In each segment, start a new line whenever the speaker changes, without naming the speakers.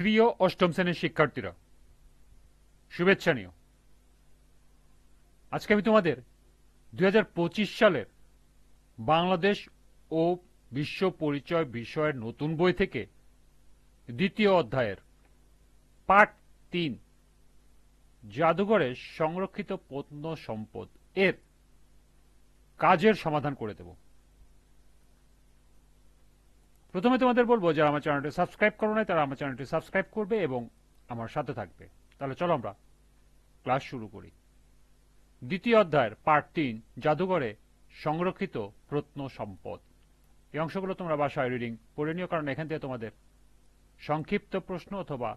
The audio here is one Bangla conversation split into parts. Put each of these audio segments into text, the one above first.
প্রিয় অষ্টম শ্রেণির শিক্ষার্থীরা, শুভেচ্ছা নিও। আজকে আমি তোমাদের দু হাজার পঁচিশ সালের বাংলাদেশ ও বিশ্ব পরিচয় বিষয়ের নতুন বই থেকে দ্বিতীয় অধ্যায়ের পাঠ তিন জাদুঘরের সংরক্ষিত প্রত্ন সম্পদ এর কাজের সমাধান করে দেব। প্রথমে তোমাদের বলব, যারা আমার চ্যানেলটি সাবস্ক্রাইব করো নাই, তারা আমার চ্যানেলটি সাবস্ক্রাইব করবে এবং আমার সাথে থাকবে। তাহলে চলো আমরা ক্লাস শুরু করি। দ্বিতীয় অধ্যায়ের পার্ট তিন, জাদুঘরে সংরক্ষিত প্রত্ন সম্পদ। এই অংশগুলো তোমরা বাসায় রিডিং পড়ে নিও, কারণ এখান থেকে তোমাদের সংক্ষিপ্ত প্রশ্ন অথবা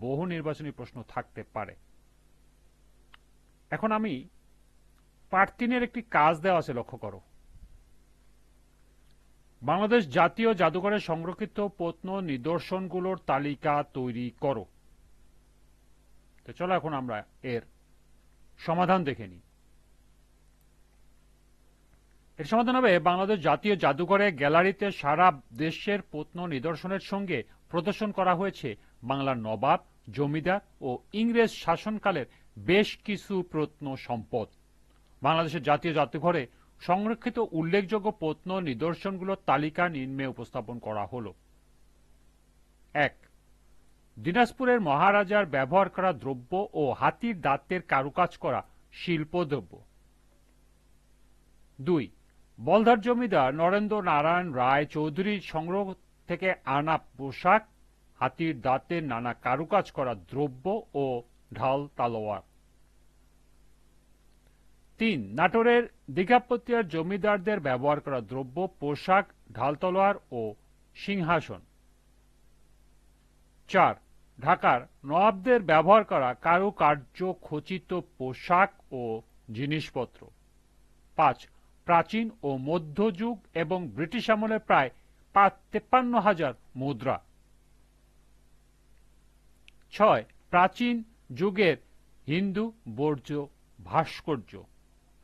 বহু নির্বাচনী প্রশ্ন থাকতে পারে। এখন আমি পার্ট তিনের একটি কাজ দেওয়া আছে, লক্ষ্য করো। বাংলাদেশ জাতীয় জাদুঘরে সংরক্ষিত প্রত্ন নিদর্শনগুলোর তালিকা তৈরি করো। তো চলো এখন আমরা এর সমাধান দেখে নিই। এর সমাধান হবে, বাংলাদেশ জাতীয় জাদুঘরে গ্যালারিতে সারা দেশের প্রত্ন নিদর্শনের সঙ্গে প্রদর্শন করা হয়েছে। বাংলার নবাব, জমিদার ও ইংরেজ শাসনকালের বেশ কিছু প্রত্ন সম্পদ। বাংলাদেশের জাতীয় জাদুঘরে সংরক্ষিত উল্লেখযোগ্য প্রত্ন নিদর্শনগুলোর তালিকা নিম্নে উপস্থাপন করা হল। এক, দিনাজপুরের মহারাজার ব্যবহার করা দ্রব্য ও হাতির দাঁতের কারুকাজ করা শিল্পদ্রব্য। দুই, বলধার জমিদার নরেন্দ্র নারায়ণ রায় চৌধুরীর সংগ্রহ থেকে আনা পোশাক, হাতির দাঁতের নানা কারুকাজ করা দ্রব্য ও ঢাল তালোয়ার তিন, নাটোরের দীঘাপতিয়ার জমিদারদের ব্যবহার করা দ্রব্য, পোশাক ঢাল তলোয়ার ও সিংহাসন। চার, ঢাকার নবাবদের ব্যবহার করা কারুকার্য, খচিত পোশাক ও জিনিসপত্র। পাঁচ, প্রাচীন ও মধ্যযুগ এবং ব্রিটিশ আমলে প্রায় পাঁচ, তেপ্পান্ন হাজার মুদ্রা। ছয়, প্রাচীন যুগের হিন্দু বর্জ্য ভাস্কর্য।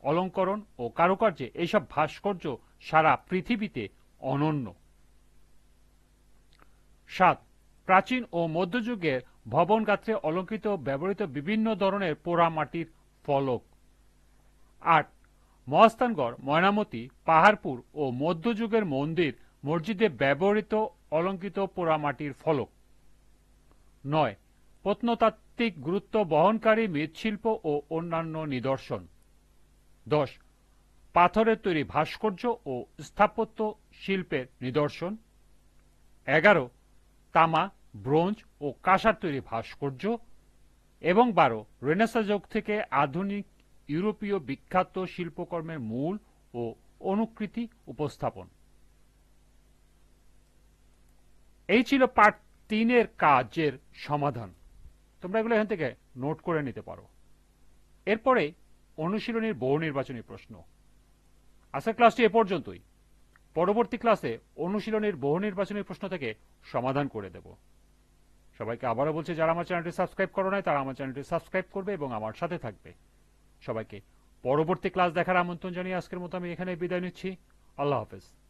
অলঙ্করণ ও কারুকার্যে এইসব ভাস্কর্য সারা পৃথিবীতে অনন্য। সাত, প্রাচীন ও মধ্যযুগের ভবন গাত্রে অলঙ্কৃত ব্যবহৃত বিভিন্ন ধরনের পোড়ামাটির ফলক। আট, মহাস্থানগড়, ময়নামতি, পাহাড়পুর ও মধ্যযুগের মন্দির, মসজিদে ব্যবহৃত অলঙ্কৃত পোড়ামাটির ফলক। নয়, প্রত্নতাত্ত্বিক গুরুত্ব বহনকারী মৃৎশিল্প ও অন্যান্য নিদর্শন। দশ, পাথরের তৈরি ভাস্কর্য ও স্থাপত্য শিল্পের নিদর্শন। এগারো, তামা, ব্রোঞ্জ ও কাঁসার তৈরি ভাস্কর্য। এবং বারো, রেনেসা যুগ থেকে আধুনিক ইউরোপীয় বিখ্যাত শিল্পকর্মের মূল ও অনুকৃতি উপস্থাপন। এই ছিল পার্ট তিনের কাজের সমাধান। তোমরা এগুলো এখান থেকে নোট করে নিতে পারো। এরপরে অনুশীলনীর বহু নির্বাচনী প্রশ্ন। আজকের ক্লাসটি এ পর্যন্তই। পরবর্তী ক্লাসে অনুশীলনীর বহু নির্বাচনী প্রশ্ন থেকে সমাধান করে দেব। সবাইকে আবারও বলছে, যারা আমার চ্যানেলটি সাবস্ক্রাইব করো নাই, তারা আমার চ্যানেলটি সাবস্ক্রাইব করবে এবং আমার সাথে থাকবে। সবাইকে পরবর্তী ক্লাস দেখার আমন্ত্রণ জানিয়ে আজকের মতো আমি এখানে বিদায় নিচ্ছি। আল্লাহ হাফেজ।